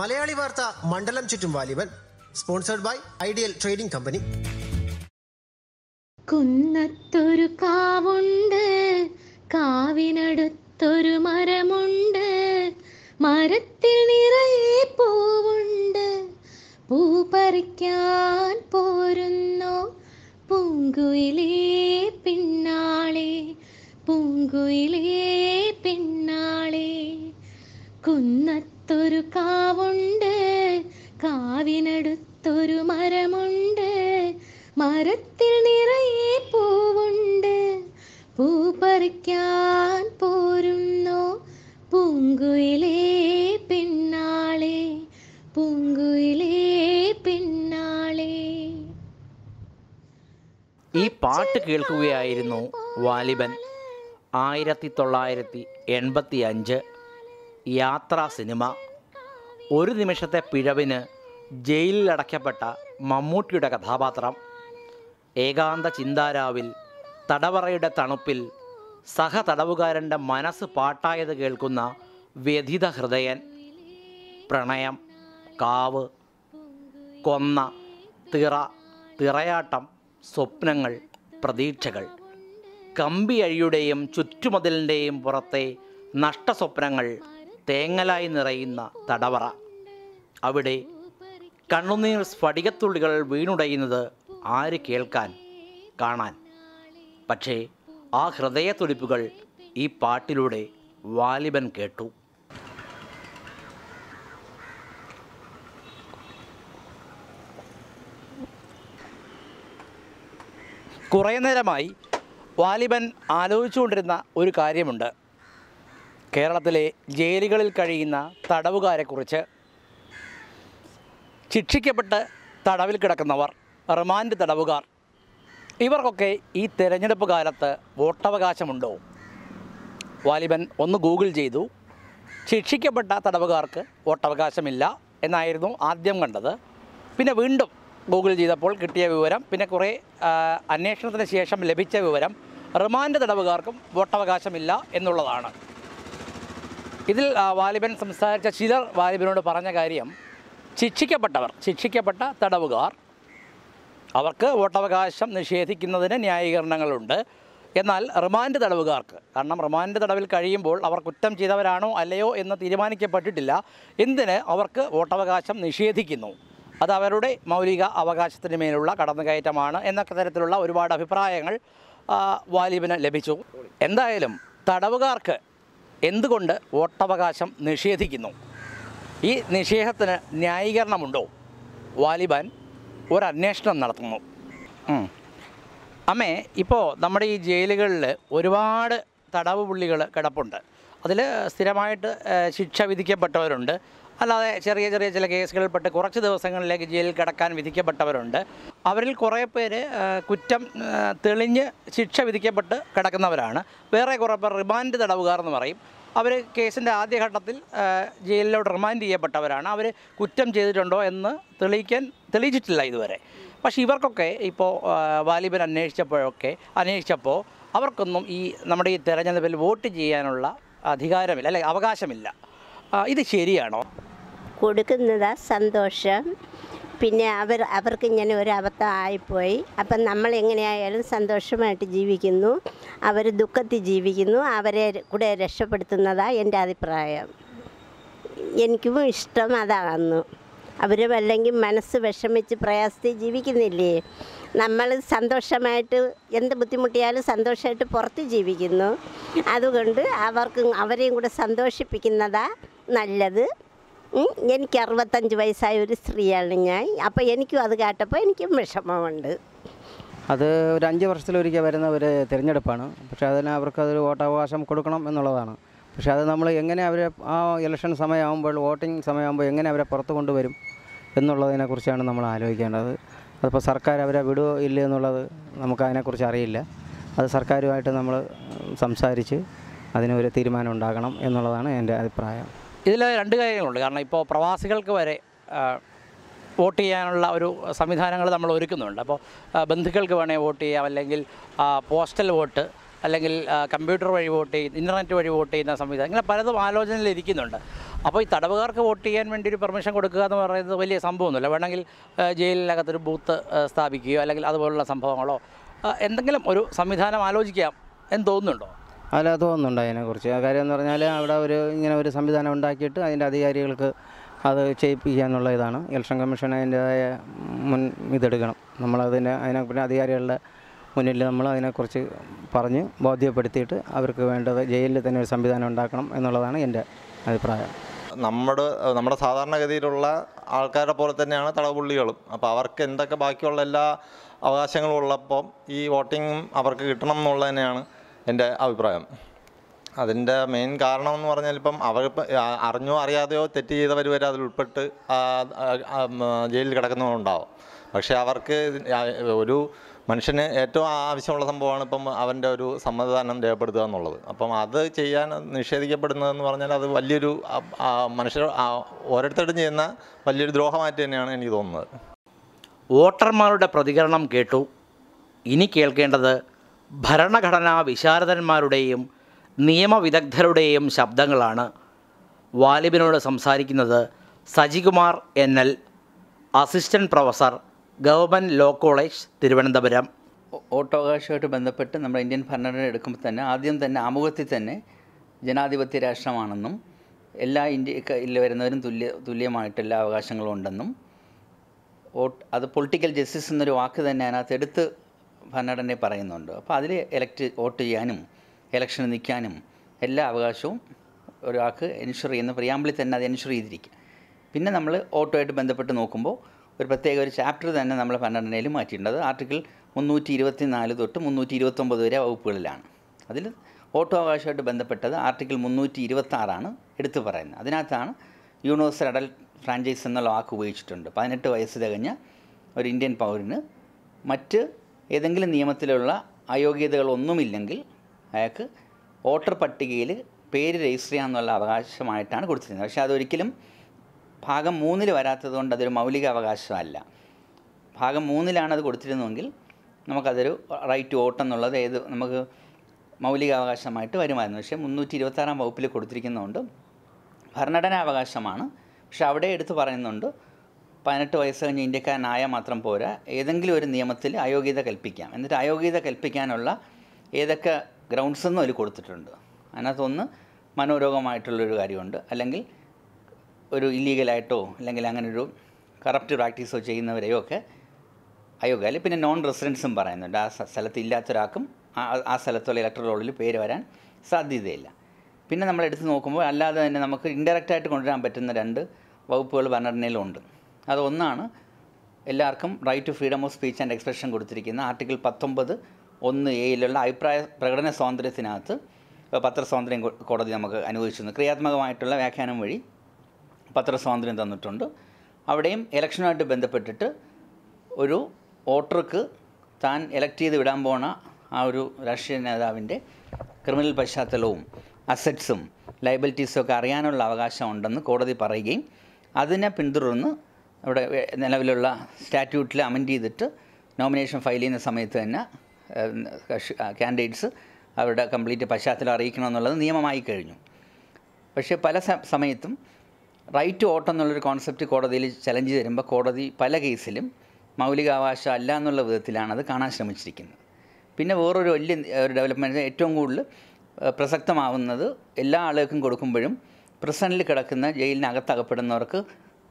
മലയാളി വാർത്ത മണ്ഡലം ചുറ്റും Vaaliban. Sponsored by ideal trading company കുന്നത്തൊരു കാവുണ്ട്. കാവിനടുത്തൊരു മരമുണ്ട്. മരത്തിൽ നിറയെ പൂവുണ്ട്. പൂ പറിക്കാൻ പോരുന്നു. പൂങ്കുയിലേ പിന്നാളെ. പൂങ്കുയിലേ ഈ പാട്ട് കേൾക്കുകയായിരുന്നു വാലിബൻ. ആയിരത്തി തൊള്ളായിരത്തി എൺപത്തി അഞ്ച് യാത്രാ സിനിമ. ഒരു നിമിഷത്തെ പിഴവിന് ജയിലിൽ അടയ്ക്കപ്പെട്ട മമ്മൂട്ടിയുടെ കഥാപാത്രം. ഏകാന്ത ചിന്താരാവിൽ തടവറയുടെ തണുപ്പിൽ സഹ തടവുകാരന്റെ മനസ്സ് പാട്ടായത് കേൾക്കുന്ന വ്യഥിത ഹൃദയൻ. പ്രണയം കാവ് കൊന്ന തിറ തിറയാട്ടം സ്വപ്നങ്ങൾ പ്രതീക്ഷകൾ. കമ്പിയഴിയുടെയും ചുറ്റുമതിലിന്റെയും പുറത്തെ നഷ്ടസ്വപ്നങ്ങൾ തേങ്ങലായി നിറയുന്ന തടവറ. അവിടെ കണ്ണുനീർ സ്ഫടികത്തുള്ളികൾ വീണുടയുന്നത് ആര് കേൾക്കാൻ കാണാൻ? പക്ഷേ ആ ഹൃദയത്തുടിപ്പുകൾ ഈ പാട്ടിലൂടെ വാലിബൻ കേട്ടു. കുറേ നേരമായി വാലിബൻ ആലോചിച്ചുകൊണ്ടിരുന്ന ഒരു കാര്യമുണ്ട്. കേരളത്തിലെ ജയിലുകളിൽ കഴിയുന്ന തടവുകാരെക്കുറിച്ച്. ശിക്ഷിക്കപ്പെട്ട് തടവിൽ കിടക്കുന്നവർ റിമാൻഡ് തടവുകാർ ഇവർക്കൊക്കെ ഈ തിരഞ്ഞെടുപ്പ് കാലത്ത് വോട്ടവകാശമുണ്ടോ? വാലിബൻ ഒന്ന് ഗൂഗിൾ ചെയ്തു. ശിക്ഷിക്കപ്പെട്ട തടവുകാർക്ക് വോട്ടവകാശമില്ല എന്നായിരുന്നു ആദ്യം കണ്ടത്. പിന്നെ വീണ്ടും ഗൂഗിൾ ചെയ്തപ്പോൾ കിട്ടിയ വിവരം പിന്നെ കുറേ അന്വേഷണത്തിന് ശേഷം ലഭിച്ച വിവരം റിമാൻഡ് തടവുകാർക്കും വോട്ടവകാശമില്ല എന്നുള്ളതാണ്. ഇതിൽ വാലിബൻ സംസാരിച്ച ചിലർ വാലിബനോട് പറഞ്ഞ കാര്യം ശിക്ഷിക്കപ്പെട്ടവർ ശിക്ഷിക്കപ്പെട്ട തടവുകാർ അവർക്ക് വോട്ടവകാശം നിഷേധിക്കുന്നതിന് ന്യായീകരണങ്ങളുണ്ട്. എന്നാൽ റിമാൻഡ് തടവുകാർക്ക് കാരണം റിമാൻഡ് തടവിൽ കഴിയുമ്പോൾ അവർ കുറ്റം ചെയ്തവരാണോ അല്ലയോ എന്ന് തീരുമാനിക്കപ്പെട്ടിട്ടില്ല. എന്തിന് അവർക്ക് വോട്ടവകാശം നിഷേധിക്കുന്നു? അത് അവരുടെ മൗലിക അവകാശത്തിന് മേലുള്ള കടന്നുകയറ്റമാണ് എന്നൊക്കെ തരത്തിലുള്ള ഒരുപാട് അഭിപ്രായങ്ങൾ വാലിബിന് ലഭിച്ചു. എന്തായാലും തടവുകാർക്ക് എന്തുകൊണ്ട് വോട്ടവകാശം നിഷേധിക്കുന്നു? ഈ നിഷേധത്തിന് ന്യായീകരണമുണ്ടോ? വാലിബാൻ ഒരു നടത്തുന്നു. അമ്മേ ഇപ്പോൾ നമ്മുടെ ഈ ജയിലുകളിൽ ഒരുപാട് തടവ് പുള്ളികൾ കിടപ്പുണ്ട്. അതിൽ സ്ഥിരമായിട്ട് ശിക്ഷ വിധിക്കപ്പെട്ടവരുണ്ട്. അല്ലാതെ ചെറിയ ചെറിയ ചില കേസുകളിൽപ്പെട്ട് കുറച്ച് ദിവസങ്ങളിലേക്ക് ജയിലിൽ കിടക്കാൻ വിധിക്കപ്പെട്ടവരുണ്ട്. അവരിൽ കുറേ പേര് കുറ്റം തെളിഞ്ഞ് ശിക്ഷ വിധിക്കപ്പെട്ട് കിടക്കുന്നവരാണ്. വേറെ കുറേ പേർ റിമാൻഡ് തടവുകാർ എന്ന് പറയും അവർ കേസിന്റെ ആദ്യഘട്ടത്തിൽ ജയിലിലോട്ട് റിമാൻഡ് ചെയ്യപ്പെട്ടവരാണ്. അവർ കുറ്റം ചെയ്തിട്ടുണ്ടോ എന്ന് തെളിയിക്കാൻ തെളിയിച്ചിട്ടില്ല ഇതുവരെ. പക്ഷേ ഇവർക്കൊക്കെ ഇപ്പോൾ വാലിബൻ അന്വേഷിച്ചപ്പോഴൊക്കെ അന്വേഷിച്ചപ്പോൾ അവർക്കൊന്നും ഈ നമ്മുടെ ഈ തെരഞ്ഞെടുപ്പിൽ വോട്ട് ചെയ്യാനുള്ള അധികാരമില്ല അല്ലെ അവകാശമില്ല. ഇത് ശരിയാണോ? കൊടുക്കുന്നതാ സന്തോഷം. പിന്നെ അവർ അവർക്ക് ഇങ്ങനെ ഒരു അബദ്ധം ആയിപ്പോയി. അപ്പം നമ്മൾ എങ്ങനെയായാലും സന്തോഷമായിട്ട് ജീവിക്കുന്നു. അവർ ദുഃഖത്തിൽ ജീവിക്കുന്നു. അവരെ കൂടെ രക്ഷപ്പെടുത്തുന്നതാണ് എന്റെ അഭിപ്രായം. എനിക്കും ഇഷ്ടം അതാകുന്നു അവർ അല്ലെങ്കിൽ മനസ്സ് വിഷമിച്ച് പ്രയാസത്തിൽ ജീവിക്കുന്നില്ലേ? നമ്മൾ സന്തോഷമായിട്ട് എന്ത് ബുദ്ധിമുട്ടിയാലും സന്തോഷമായിട്ട് പുറത്ത് ജീവിക്കുന്നു. അതുകൊണ്ട് അവർക്ക് അവരെയും കൂടെ സന്തോഷിപ്പിക്കുന്നതാ നല്ലത്. എനിക്ക് അറുപത്തഞ്ച് വയസ്സായ ഒരു സ്ത്രീയാണ് ഞാൻ. അപ്പോൾ എനിക്കും അത് കേട്ടപ്പോൾ എനിക്കും വിഷമമുണ്ട്. അത് ഒരു അഞ്ച് വർഷത്തിലൊരിക്കൽ വരുന്ന ഒരു തിരഞ്ഞെടുപ്പാണ്. പക്ഷേ അതിന് അവർക്ക് അതൊരു വോട്ടവകാശം കൊടുക്കണം എന്നുള്ളതാണ്. പക്ഷേ അത് നമ്മൾ എങ്ങനെ അവരെ ആ ഇലക്ഷൻ സമയമാകുമ്പോൾ വോട്ടിംഗ് സമയമാകുമ്പോൾ എങ്ങനെ അവരെ പുറത്ത് കൊണ്ടുവരും എന്നുള്ളതിനെക്കുറിച്ചാണ് നമ്മൾ ആലോചിക്കേണ്ടത്. അതിപ്പോൾ സർക്കാർ അവരെ വിടുമോ ഇല്ല എന്നുള്ളത് നമുക്ക് അതിനെക്കുറിച്ച് അറിയില്ല. അത് സർക്കാരുമായിട്ട് നമ്മൾ സംസാരിച്ച് അതിനൊരു തീരുമാനം ഉണ്ടാകണം എന്നുള്ളതാണ് എന്റെ അഭിപ്രായം. ഇതിൽ രണ്ട് കാര്യങ്ങളുണ്ട്. കാരണം ഇപ്പോൾ പ്രവാസികൾക്ക് വരെ വോട്ട് ചെയ്യാനുള്ള ഒരു സംവിധാനങ്ങൾ നമ്മൾ ഒരുക്കുന്നുണ്ട്. അപ്പോൾ ബന്ധുക്കൾക്ക് വേണേൽ വോട്ട് ചെയ്യാം. അല്ലെങ്കിൽ പോസ്റ്റൽ വോട്ട് അല്ലെങ്കിൽ കമ്പ്യൂട്ടർ വഴി വോട്ട് ചെയ്യുന്ന ഇന്റർനെറ്റ് വഴി വോട്ട് ചെയ്യുന്ന സംവിധാനം ഇങ്ങനെ പലതും ആലോചനയിൽ ഇരിക്കുന്നുണ്ട്. അപ്പോൾ ഈ തടവുകാർക്ക് വോട്ട് ചെയ്യാൻ വേണ്ടി ഒരു പെർമിഷൻ കൊടുക്കുക എന്ന് പറയുന്നത് വലിയ സംഭവമൊന്നുമില്ല. വേണമെങ്കിൽ ജയിലിനകത്തൊരു ബൂത്ത് സ്ഥാപിക്കുകയോ അല്ലെങ്കിൽ അതുപോലുള്ള സംഭവങ്ങളോ എന്തെങ്കിലും ഒരു സംവിധാനം ആലോചിക്കാം എന്ന് തോന്നുന്നുണ്ടോ? അല്ല തോന്നുന്നുണ്ട് അതിനെക്കുറിച്ച്. കാര്യം എന്ന് പറഞ്ഞാൽ അവിടെ ഒരു ഇങ്ങനെ ഒരു സംവിധാനം ഉണ്ടാക്കിയിട്ട് അതിന്റെ അധികാരികൾക്ക് അത് ചെയ്യിപ്പിക്കുക എന്നുള്ള ഇതാണ്. ഇലക്ഷൻ കമ്മീഷൻ അതിന്റെതായ മുൻ ഇതെടുക്കണം. നമ്മളതിന് അതിനെ പിന്നെ അധികാരികളുടെ മുന്നിൽ നമ്മൾ അതിനെക്കുറിച്ച് പറഞ്ഞ് ബോധ്യപ്പെടുത്തിയിട്ട് അവർക്ക് വേണ്ടത് ജയിലിൽ തന്നെ ഒരു സംവിധാനം ഉണ്ടാക്കണം എന്നുള്ളതാണ് എന്റെ അഭിപ്രായം. നമ്മുടെ നമ്മുടെ സാധാരണഗതിയിലുള്ള ആൾക്കാരെ പോലെ തന്നെയാണ് തടവുപുള്ളികളും. അപ്പോൾ അവർക്ക് എന്തൊക്കെ ബാക്കിയുള്ള എല്ലാ അവകാശങ്ങളും ഉള്ളപ്പം ഈ വോട്ടിങ്ങും അവർക്ക് കിട്ടണം എന്നുള്ളത് തന്നെയാണ് എന്റെ അഭിപ്രായം. അതിന്റെ മെയിൻ കാരണം എന്ന് പറഞ്ഞാൽ ഇപ്പം അവർ അറിഞ്ഞോ അറിയാതെയോ തെറ്റ് ചെയ്തവർ വരെ അതിൽ ഉൾപ്പെട്ട് ജയിലിൽ കിടക്കുന്നവരുണ്ടാവും. പക്ഷേ അവർക്ക് ഒരു മനുഷ്യന് ഏറ്റവും ആവശ്യമുള്ള സംഭവമാണ് ഇപ്പം അവന്റെ ഒരു സമ്മതിദാനം രേഖപ്പെടുത്തുക എന്നുള്ളത്. അപ്പം അത് ചെയ്യാൻ നിഷേധിക്കപ്പെടുന്നതെന്ന് പറഞ്ഞാൽ അത് വലിയൊരു മനുഷ്യർ ഓരോരുത്തരും ചെയ്യുന്ന വലിയൊരു ദ്രോഹമായിട്ട് തന്നെയാണ് എനിക്ക് തോന്നുന്നത്. വോട്ടർമാരുടെ പ്രതികരണം കേട്ടു. ഇനി കേൾക്കേണ്ടത് ഭരണഘടനാ വിശാരദന്മാരുടെയും നിയമവിദഗ്ധരുടെയും ശബ്ദങ്ങളാണ് വാലിബിനോട് സംസാരിക്കുന്നത് Sajikumar N L assistant professor government law college Thiruvananthapuram. വോട്ടവകാശമായിട്ട് ബന്ധപ്പെട്ട് നമ്മൾ ഇന്ത്യൻ ഭരണഘടന എടുക്കുമ്പോൾ തന്നെ ആദ്യം തന്നെ ആമുഖത്തിൽ തന്നെ ജനാധിപത്യ രാഷ്ട്രമാണെന്നും എല്ലാ ഇന്ത്യയിൽ വരുന്നവരും തുല്യ തുല്യമായിട്ട് എല്ലാ അവകാശങ്ങളും ഉണ്ടെന്നും അത് പൊളിറ്റിക്കൽ ജസ്റ്റിസ് എന്നൊരു വാക്ക് തന്നെ അതിനകത്ത് എടുത്ത് ഭരണഘടനയെ പറയുന്നുണ്ട്. അപ്പോൾ അതിൽ എലക്ട് വോട്ട് ചെയ്യാനും ഇലക്ഷന് നിൽക്കാനും എല്ലാ അവകാശവും ഒരാൾക്ക് എൻഷുർ ചെയ്യുന്ന പ്രിയാമ്പിളിൽ തന്നെ അത് എൻഷുർ ചെയ്തിരിക്കുക. പിന്നെ നമ്മൾ ഓട്ടോയായിട്ട് ബന്ധപ്പെട്ട് നോക്കുമ്പോൾ ഒരു പ്രത്യേക ഒരു ചാപ്റ്റർ തന്നെ നമ്മൾ ഭരണഘടനയിൽ മാറ്റിയിട്ടുണ്ട്. അത് ആർട്ടിക്കിൾ മുന്നൂറ്റി ഇരുപത്തി നാല് തൊട്ട് മുന്നൂറ്റി ഇരുപത്തൊമ്പത് വരെ വകുപ്പുകളിലാണ്. അതിൽ ഓട്ടോ അവകാശമായിട്ട് ബന്ധപ്പെട്ടത് ആർട്ടിക്കിൾ മുന്നൂറ്റി ഇരുപത്തി ആറാണ് എടുത്തു പറയുന്നത്. അതിനകത്താണ് യൂണിവേഴ്സൽ അഡൽട്ട് ഫ്രാഞ്ചൈസ് എന്നുള്ള വാക്ക് ഉപയോഗിച്ചിട്ടുണ്ട്. പതിനെട്ട് വയസ്സ് തികഞ്ഞ ഒരു ഇന്ത്യൻ പൗരന് മറ്റ് ഏതെങ്കിലും നിയമത്തിലുള്ള അയോഗ്യതകളൊന്നുമില്ലെങ്കിൽ അയാൾക്ക് വോട്ടർ പട്ടികയിൽ പേര് രജിസ്റ്റർ ചെയ്യാമെന്നുള്ള അവകാശമായിട്ടാണ് കൊടുത്തിരുന്നത്. പക്ഷേ അതൊരിക്കലും ഭാഗം മൂന്നിൽ വരാത്തത് കൊണ്ട് അതൊരു മൗലിക അവകാശമല്ല. ഭാഗം മൂന്നിലാണ് അത് കൊടുത്തിരുന്നതെങ്കിൽ നമുക്കതൊരു റൈറ്റ് വോട്ട് എന്നുള്ളത് ഏത് നമുക്ക് മൗലിക അവകാശമായിട്ട് വരുമായിരുന്നു. പക്ഷേ മുന്നൂറ്റി ഇരുപത്താറാം വകുപ്പിൽ കൊടുത്തിരിക്കുന്നതുകൊണ്ട് ഭരണഘടനാവകാശമാണ് പക്ഷെ അവിടെ എടുത്ത് പറയുന്നുണ്ട് പതിനെട്ട് വയസ്സ് കഴിഞ്ഞ് ഇന്ത്യക്കാരനായാൽ മാത്രം പോരാ. ഏതെങ്കിലും ഒരു നിയമത്തിൽ അയോഗ്യത കൽപ്പിക്കാം. എന്നിട്ട് അയോഗ്യത കൽപ്പിക്കാനുള്ള ഏതൊക്കെ ഗ്രൗണ്ട്സ് എന്നും അതിൽ കൊടുത്തിട്ടുണ്ട്. അതിനകത്തൊന്ന് മനോരോഗമായിട്ടുള്ളൊരു കാര്യമുണ്ട്. അല്ലെങ്കിൽ ഒരു ഇല്ലീഗലായിട്ടോ അല്ലെങ്കിൽ അങ്ങനെ ഒരു കറപ്റ്റ് പ്രാക്ടീസോ ചെയ്യുന്നവരെയോ ഒക്കെ അയോഗ്യ പിന്നെ നോൺ റെസിഡൻസും പറയുന്നുണ്ട്. ആ സ്ഥ- സ്ഥലത്ത് ഇല്ലാത്തൊരാൾക്കും ആ സ്ഥലത്തുള്ള ഇലക്ട്രൽ റോളിൽ പേര് വരാൻ സാധ്യതയില്ല. പിന്നെ നമ്മൾ എടുത്ത് നോക്കുമ്പോൾ അല്ലാതെ തന്നെ നമുക്ക് ഇൻഡയറക്റ്റായിട്ട് കൊണ്ടുവരാൻ പറ്റുന്ന രണ്ട് വകുപ്പുകൾ ഭരണഘടനയിലുണ്ട്. അതൊന്നാണ്. എല്ലാവർക്കും right to freedom of speech and expression കൊടുത്തിരിക്കുന്ന ആർട്ടിക്കിൾ പത്തൊമ്പത് ഒന്ന് എയിലുള്ള അഭിപ്രായ പ്രകടന സ്വാതന്ത്ര്യത്തിനകത്ത് പത്രസ്വാതന്ത്ര്യം കോടതി നമുക്ക് അനുവദിച്ചിരുന്നു. ക്രിയാത്മകമായിട്ടുള്ള വ്യാഖ്യാനം വഴി പത്രസ്വാതന്ത്ര്യം തന്നിട്ടുണ്ട്. അവിടെയും ഇലക്ഷനുമായിട്ട് ബന്ധപ്പെട്ടിട്ട് ഒരു വോട്ടർക്ക് താൻ എലക്ട് ചെയ്ത് വിടാൻ പോണ ആ ഒരു രാഷ്ട്രീയ നേതാവിന്റെ ക്രിമിനൽ പശ്ചാത്തലവും അസറ്റ്സും ലയബിലിറ്റീസും ഒക്കെ അറിയാനുള്ള അവകാശം ഉണ്ടെന്ന് കോടതി പറയുകയും അതിനെ പിന്തുടർന്ന് അവിടെ നിലവിലുള്ള സ്റ്റാറ്റ്യൂട്ടിൽ അമെൻഡ് ചെയ്തിട്ട് നോമിനേഷൻ ഫയൽ ചെയ്യുന്ന സമയത്ത് തന്നെ കാൻഡിഡേറ്റ്സ് അവരുടെ കംപ്ലീറ്റ് പശ്ചാത്തലം അറിയിക്കണം എന്നുള്ളത് നിയമമായി കഴിഞ്ഞു. പക്ഷേ പല സമയത്തും റൈറ്റ് വോട്ട് എന്നുള്ളൊരു കോൺസെപ്റ്റ് കോടതിയിൽ ചലഞ്ച് തരുമ്പോൾ കോടതി പല കേസിലും മൗലികാവകാശം അല്ല എന്നുള്ള വിധത്തിലാണ് അത് കാണാൻ ശ്രമിച്ചിരിക്കുന്നത്. പിന്നെ വേറൊരു വലിയ ഒരു ഡെവലപ്മെന്റ് ഏറ്റവും കൂടുതൽ പ്രസക്തമാവുന്നത് എല്ലാ ആളുകൾക്കും കൊടുക്കുമ്പോഴും പ്രിസണിൽ കിടക്കുന്ന ജയിലിനകത്ത് അകപ്പെടുന്നവർക്ക്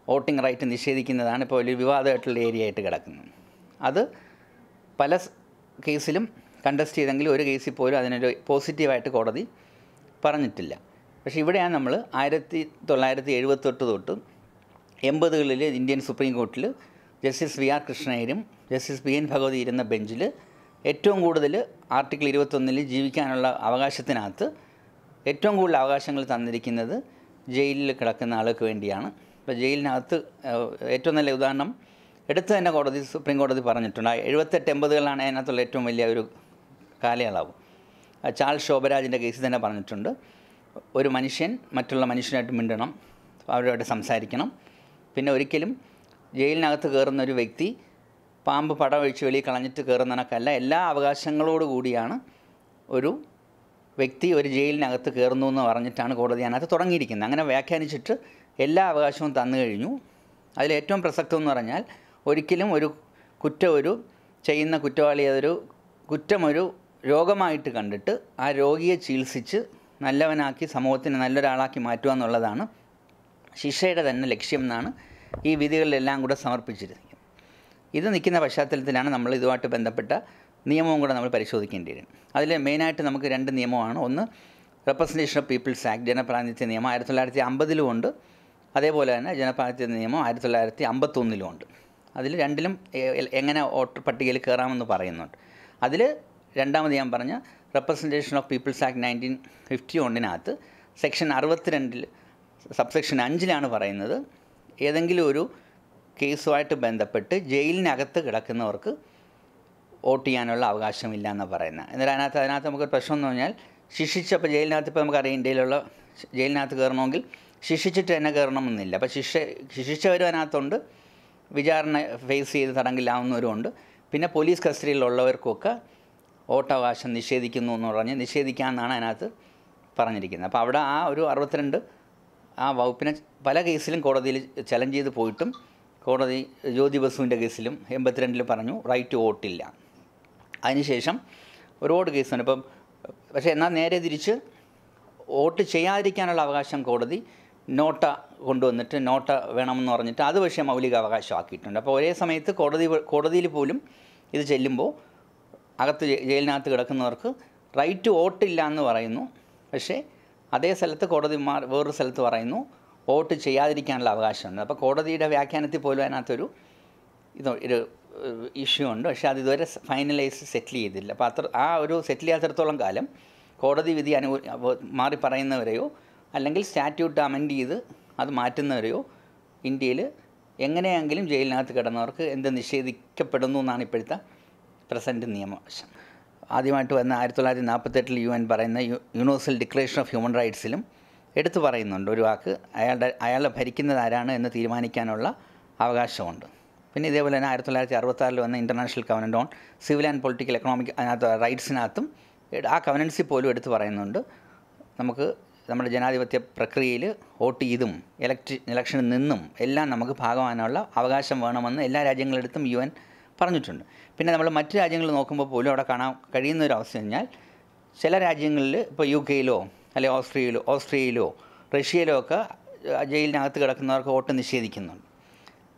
വോട്ടിംഗ് റൈറ്റ് നിഷേധിക്കുന്നതാണ് ഇപ്പോൾ വലിയ വിവാദമായിട്ടുള്ള ഏരിയ ആയിട്ട് കിടക്കുന്നത്. അത് പല കേസിലും കണ്ടസ്റ്റ് ചെയ്തെങ്കിലും ഒരു കേസിൽ പോലും അതിനൊരു പോസിറ്റീവായിട്ട് കോടതി പറഞ്ഞിട്ടില്ല. പക്ഷേ ഇവിടെയാണ് നമ്മൾ ആയിരത്തി തൊള്ളായിരത്തി എഴുപത്തെട്ട് തൊട്ട് എൺപതുകളിൽ Indian supreme court justice V R കൃഷ്ണയ്യരും justice B N Bhagwati ഇരുന്ന ബെഞ്ചിൽ ഏറ്റവും കൂടുതൽ ആർട്ടിക്കിൾ ഇരുപത്തൊന്നിൽ ജീവിക്കാനുള്ള അവകാശത്തിനകത്ത് ഏറ്റവും കൂടുതൽ അവകാശങ്ങൾ തന്നിരിക്കുന്നത് ജയിലിൽ കിടക്കുന്ന ആൾക്ക് വേണ്ടിയാണ്. ഇപ്പോൾ ജയിലിനകത്ത് ഏറ്റവും നല്ല ഉദാഹരണം എടുത്ത് തന്നെ കോടതി സുപ്രീം കോടതി പറഞ്ഞിട്ടുണ്ട്. എഴുപത്തെട്ട് എൺപതുകളാണ് അതിനകത്തുള്ള ഏറ്റവും വലിയ ഒരു കാലയളവ്. ചാൾസ് ശോഭരാജിന്റെ കേസിൽ തന്നെ പറഞ്ഞിട്ടുണ്ട്. ഒരു മനുഷ്യൻ മറ്റുള്ള മനുഷ്യനായിട്ട് മിണ്ടണം അവരുമായിട്ട് സംസാരിക്കണം. പിന്നെ ഒരിക്കലും ജയിലിനകത്ത് കയറുന്ന ഒരു വ്യക്തി പാമ്പ് പടം ഒഴിച്ച് വെളിയിൽ കളഞ്ഞിട്ട് കയറുന്ന എല്ലാ അവകാശങ്ങളോട് കൂടിയാണ് ഒരു വ്യക്തി ഒരു ജയിലിനകത്ത് കയറുന്നു എന്ന് പറഞ്ഞിട്ടാണ് കോടതി അതിനകത്ത് തുടങ്ങിയിരിക്കുന്നത്. അങ്ങനെ വ്യാഖ്യാനിച്ചിട്ട് എല്ലാ അവകാശവും തന്നു കഴിഞ്ഞു. അതിലേറ്റവും പ്രസക്തം എന്ന് പറഞ്ഞാൽ ഒരിക്കലും ഒരു കുറ്റം ഒരു ചെയ്യുന്ന കുറ്റവാളി അതൊരു കുറ്റമൊരു രോഗമായിട്ട് കണ്ടിട്ട് ആ രോഗിയെ ചികിത്സിച്ച് നല്ലവനാക്കി സമൂഹത്തിന് നല്ലൊരാളാക്കി മാറ്റുക എന്നുള്ളതാണ് ശിക്ഷയുടെ തന്നെ ലക്ഷ്യം എന്നാണ് ഈ വിധികളിലെല്ലാം കൂടെ സമർപ്പിച്ചിരിക്കുന്നത് ഇത് നിൽക്കുന്ന പശ്ചാത്തലത്തിലാണ് നമ്മൾ ഇതുമായിട്ട് ബന്ധപ്പെട്ട നിയമവും കൂടെ നമ്മൾ പരിശോധിക്കേണ്ടി വരും. അതിൽ മെയിനായിട്ട് നമുക്ക് രണ്ട് നിയമമാണ്. ഒന്ന് റെപ്രസെന്റേഷൻ ഓഫ് പീപ്പിൾസ് ആക്ട് ജനപ്രാതിനിധ്യ നിയമം. ആയിരത്തി തൊള്ളായിരത്തി അമ്പതിലും ഉണ്ട്. അതേപോലെ തന്നെ ജനപ്രാതിനിധ്യ നിയമം ആയിരത്തി തൊള്ളായിരത്തി അമ്പത്തൊന്നിലും ഉണ്ട് അതിൽ രണ്ടിലും എങ്ങനെ വോട്ടർ പട്ടികയിൽ കയറാമെന്ന് പറയുന്നുണ്ട്. അതിൽ രണ്ടാമത് ഞാൻ പറഞ്ഞ representation of people's act nineteen fifty വണ്ണിനകത്ത് section അറുപത്തിരണ്ടിൽ സബ്സെക്ഷൻ അഞ്ചിലാണ് പറയുന്നത് ഏതെങ്കിലും ഒരു കേസുമായിട്ട് ബന്ധപ്പെട്ട് ജയിലിനകത്ത് കിടക്കുന്നവർക്ക് വോട്ട് ചെയ്യാനുള്ള അവകാശമില്ല എന്ന് പറയുന്നത് എന്നാൽ അതിനകത്ത് അതിനകത്ത് നമുക്കൊരു പ്രശ്നം എന്ന് പറഞ്ഞാൽ ശിക്ഷിച്ചപ്പോൾ ജയിലിനകത്ത് ഇപ്പോൾ നമുക്കറിയാം ഇന്ത്യയിലുള്ള ജയിലിനകത്ത് കയറണമെങ്കിൽ ശിക്ഷിച്ചിട്ട് തന്നെ കയറണമെന്നില്ല. അപ്പോൾ ശിക്ഷ ശിക്ഷിച്ചവരും അതിനകത്തുണ്ട് വിചാരണ ഫേസ് ചെയ്ത് തടങ്കിലാവുന്നവരുമുണ്ട്. പിന്നെ പോലീസ് കസ്റ്റഡിയിലുള്ളവർക്കൊക്കെ വോട്ടവകാശം നിഷേധിക്കുന്നു എന്ന് പറഞ്ഞ് നിഷേധിക്കാമെന്നാണ് അതിനകത്ത് പറഞ്ഞിരിക്കുന്നത്. അപ്പോൾ അവിടെ ആ ഒരു അറുപത്തിരണ്ട് ആ വകുപ്പിനെ പല കേസിലും കോടതിയിൽ ചലഞ്ച് ചെയ്ത് പോയിട്ടും കോടതി ജ്യോതി ബസുവിന്റെ കേസിലും എൺപത്തിരണ്ടിൽ പറഞ്ഞു റൈറ്റ് വോട്ടില്ല. അതിനുശേഷം ഒരുപാട് കേസുണ്ട്. ഇപ്പം പക്ഷേ എന്നാൽ നേരെ തിരിച്ച് വോട്ട് ചെയ്യാതിരിക്കാനുള്ള അവകാശം കോടതി നോട്ട കൊണ്ടുവന്നിട്ട് നോട്ട വേണമെന്ന് പറഞ്ഞിട്ട് അത് പക്ഷേ മൗലിക അവകാശമാക്കിയിട്ടുണ്ട് അപ്പോൾ ഒരേ സമയത്ത് കോടതി കോടതിയിൽ പോലും ഇത് ചെല്ലുമ്പോൾ അകത്ത് ജയിലിനകത്ത് കിടക്കുന്നവർക്ക് റൈറ്റ് ടു വോട്ടില്ല എന്ന് പറയുന്നു. പക്ഷേ അതേ സ്ഥലത്ത് കോടതിമാർ വേറൊരു സ്ഥലത്ത് പറയുന്നു വോട്ട് ചെയ്യാതിരിക്കാനുള്ള അവകാശമുണ്ട്. അപ്പോൾ കോടതിയുടെ വ്യാഖ്യാനത്തിൽ പോലും അതിനകത്തൊരു ഇത് ഒരു ഇഷ്യൂ ഉണ്ട്. പക്ഷേ അത് ഇതുവരെ ഫൈനലൈസ് സെറ്റിൽ ചെയ്തില്ല. അപ്പോൾ അത്ര ആ ഒരു സെറ്റിൽ ചെയ്യാത്തടത്തോളം കാലം കോടതി വിധി അനു മാറി പറയുന്നവരെയോ അല്ലെങ്കിൽ സ്റ്റാറ്റ്യൂട്ട് അമെൻഡ് ചെയ്ത് അത് മാറ്റുന്നവരെയോ ഇന്ത്യയിൽ എങ്ങനെയെങ്കിലും ജയിലിനകത്ത് കിടന്നവർക്ക് എന്ത് നിഷേധിക്കപ്പെടുന്നു എന്നാണ് ഇപ്പോഴത്തെ പ്രസന്റ് നിയമവശം. ആദ്യമായിട്ട് വന്ന ആയിരത്തി തൊള്ളായിരത്തി നാൽപ്പത്തെട്ടിൽ യു എൻ പറയുന്ന യൂണിവേഴ്സൽ ഡിക്ലറേഷൻ ഓഫ് ഹ്യൂമൻ റൈറ്റ്സിലും എടുത്തു പറയുന്നുണ്ട് ഒരു വാക്ക്. അയാളുടെ അയാളെ ഭരിക്കുന്നത് ആരാണ് എന്ന് തീരുമാനിക്കാനുള്ള അവകാശമുണ്ട്. പിന്നെ ഇതേപോലെ തന്നെ ആയിരത്തി തൊള്ളായിരത്തി അറുപത്താറിൽ വന്ന international covenant on civil and political economic അതിനകത്ത് റൈറ്റ്സിനകത്തും ആ കവനൻസിൽ പോലും എടുത്തു പറയുന്നുണ്ട്. നമുക്ക് നമ്മുടെ ജനാധിപത്യ പ്രക്രിയയിൽ വോട്ട് ചെയ്തും ഇലക്ട്രി ഇലക്ഷനിൽ നിന്നും എല്ലാം നമുക്ക് ഭാഗമാകാനുള്ള അവകാശം വേണമെന്ന് എല്ലാ രാജ്യങ്ങളെടുത്തും യു എൻ പറഞ്ഞിട്ടുണ്ട്. പിന്നെ നമ്മൾ മറ്റ് രാജ്യങ്ങൾ നോക്കുമ്പോൾ പോലും അവിടെ കാണാൻ കഴിയുന്ന ഒരു അവസ്ഥ കഴിഞ്ഞാൽ ചില രാജ്യങ്ങളിൽ ഇപ്പോൾ യു കെയിലോ അല്ലെങ്കിൽ ഓസ്ട്രിയയിലോ ഓസ്ട്രിയയിലോ റഷ്യയിലോ ഒക്കെ ജയിലിനകത്ത് കിടക്കുന്നവർക്ക് വോട്ട് നിഷേധിക്കുന്നുണ്ട്.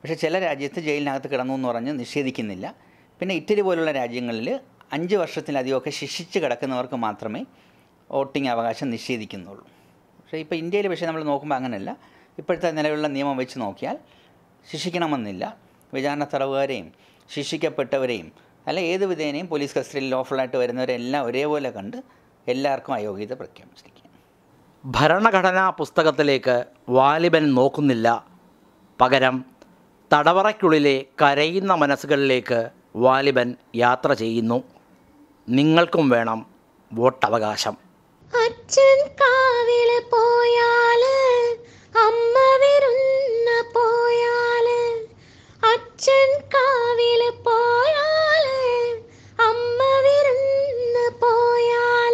പക്ഷേ ചില രാജ്യത്ത് ജയിലിനകത്ത് കിടന്നു എന്ന് പറഞ്ഞ് നിഷേധിക്കുന്നില്ല. പിന്നെ ഇറ്റലി പോലുള്ള രാജ്യങ്ങളിൽ അഞ്ച് വർഷത്തിലധികമൊക്കെ ശിക്ഷിച്ച് കിടക്കുന്നവർക്ക് മാത്രമേ വോട്ടിംഗ് അവകാശം നിഷേധിക്കുന്നുള്ളൂ. പക്ഷേ ഇപ്പോൾ ഇന്ത്യയിൽ പക്ഷേ നമ്മൾ നോക്കുമ്പോൾ അങ്ങനെയല്ല ഇപ്പോഴത്തെ നിലവിലുള്ള നിയമം വെച്ച് നോക്കിയാൽ ശിക്ഷിക്കണമെന്നില്ല. വിചാരണ തടവുകാരെയും ശിക്ഷിക്കപ്പെട്ടവരെയും അല്ല ഏത് വിധേനയും പോലീസ് കസ്റ്റഡിയിൽ ലോഫുള്ളായിട്ട് വരുന്നവരെല്ലാം ഒരേപോലെ കണ്ട് എല്ലാവർക്കും അയോഗ്യത പ്രഖ്യാപിച്ചിരിക്കുക ഭരണഘടനാ പുസ്തകത്തിലേക്ക് വാലിബൻ നോക്കുന്നില്ല. പകരം തടവറയ്ക്കുള്ളിലെ കരയുന്ന മനസ്സുകളിലേക്ക് വാലിബൻ യാത്ര ചെയ്യുന്നു. നിങ്ങൾക്കും വേണം വോട്ടവകാശം. അച്ഛൻ കാവിൽ പോയാൽ അമ്മ വരുന്ന പോയാൽ അച്ഛൻ കാവിൽ പോയാൽ അമ്മ വരുന്ന പോയാൽ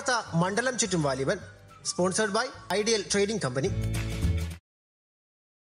വാർത്ത മണ്ഡലം ചുറ്റും Vaaliban. Sponsored by ideal trading company